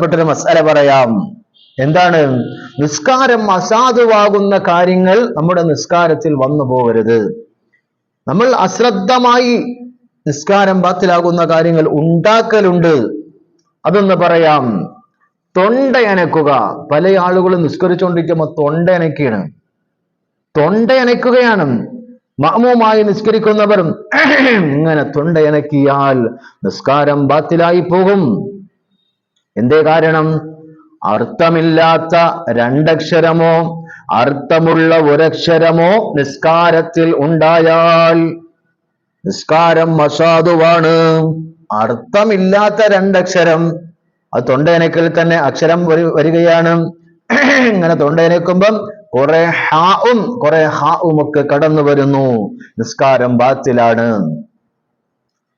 ബന്ധപ്പെട്ടൊരു മസാല പറയാം. എന്താണ്? നിസ്കാരം അസാധുവാകുന്ന കാര്യങ്ങൾ നമ്മുടെ നിസ്കാരത്തിൽ വന്നു പോകരുത് നമ്മൾ അശ്രദ്ധമായി നിസ്കാരം ബാത്തിലാകുന്ന കാര്യങ്ങൾ ഉണ്ടാക്കലുണ്ട്. അതൊന്ന് പറയാം. തൊണ്ടയനക്കുക പല ആളുകളും നിസ്കരിച്ചുകൊണ്ടിരിക്കുമ്പോൾ തൊണ്ടയനക്കുകയാണ് തൊണ്ടയനക്കുകയാണ് മാമുമായി നിസ്കരിക്കുന്നവർ ഇങ്ങനെ തൊണ്ടയനക്കിയാൽ നിസ്കാരം ബാത്തിലായി പോകും. എന്തേ കാരണം? അർത്ഥമില്ലാത്ത രണ്ടക്ഷരമോ അർത്ഥമുള്ള ഒരക്ഷരമോ നിസ്കാരത്തിൽ ഉണ്ടായാൽ നിസ്കാരം അസാധുവാണ് അർത്ഥമില്ലാത്ത രണ്ടക്ഷരം അത് തൊണ്ടയനക്കിൽ തന്നെ അക്ഷരം വരി- വരികയാണ്. ഇങ്ങനെ തൊണ്ടയനക്കുമ്പം കുറെ ഹാവും കുറെ ഹാവും ഒക്കെ കടന്നു വരുന്നു. നിസ്കാരം ബാത്തിലാണ്.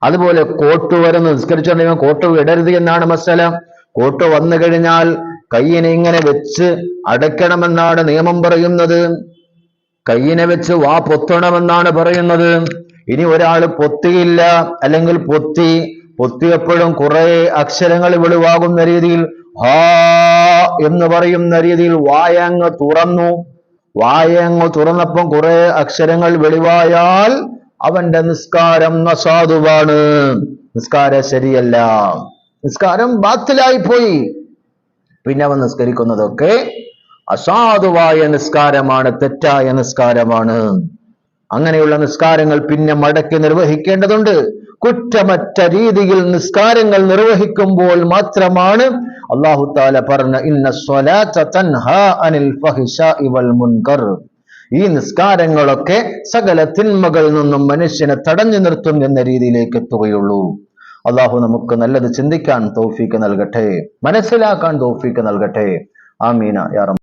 അതുപോലെ കോട്ട് വരുന്നു. നിസ്കരിച്ചുകൊണ്ടിരിക്കുമ്പോൾ കോട്ട് ഇടരുത് എന്നാണ് മസല. കോട്ട് വന്നു കഴിഞ്ഞാൽ കയ്യിനെ ഇങ്ങനെ വെച്ച് അടയ്ക്കണമെന്നാണ് നിയമം പറയുന്നത്. കയ്യിനെ വെച്ച് വാ പൊത്തണമെന്നാണ് പറയുന്നത്. ഇനി ഒരാൾ പൊത്തിയില്ല അല്ലെങ്കിൽ പൊത്തി പൊത്തിയപ്പോഴും കുറെ അക്ഷരങ്ങൾ വെളിവാകുന്ന രീതിയിൽ ഹാ എന്ന് പറയുന്ന രീതിയിൽ വായങ്ങ് തുറന്നു. വായങ്ങ് തുറന്നപ്പം കുറെ അക്ഷരങ്ങൾ വെളിവായാൽ അവന്റെ നിസ്കാരം നസാധുവാണ് നിസ്കാരം ശരിയല്ല. നിസ്കാരം ബാത്തിലായി പോയി. പിന്നെ അവൻ നിസ്കരിക്കുന്നതൊക്കെ അസാധുവായ നിസ്കാരമാണ് തെറ്റായ നിസ്കാരമാണ്. അങ്ങനെയുള്ള നിസ്കാരങ്ങൾ പിന്നെ മടക്കി നിർവഹിക്കേണ്ടതുണ്ട്. കുറ്റമറ്റ രീതിയിൽ നിസ്കാരങ്ങൾ നിർവഹിക്കുമ്പോൾ മാത്രമാണ് അള്ളാഹു താല പറഞ്ഞ ഇന്ന മുൻകർ. ഈ നിസ്കാരങ്ങളൊക്കെ സകല തിന്മകളിൽ നിന്നും മനുഷ്യനെ തടഞ്ഞു നിർത്തും എന്ന രീതിയിലേക്ക് എത്തുകയുള്ളൂ. അള്ളാഹു നമുക്ക് നല്ലത് ചിന്തിക്കാൻ തോഫീക്ക് നൽകട്ടെ മനസ്സിലാക്കാൻ തോഫീക്ക് നൽകട്ടെ. ആമീന യാ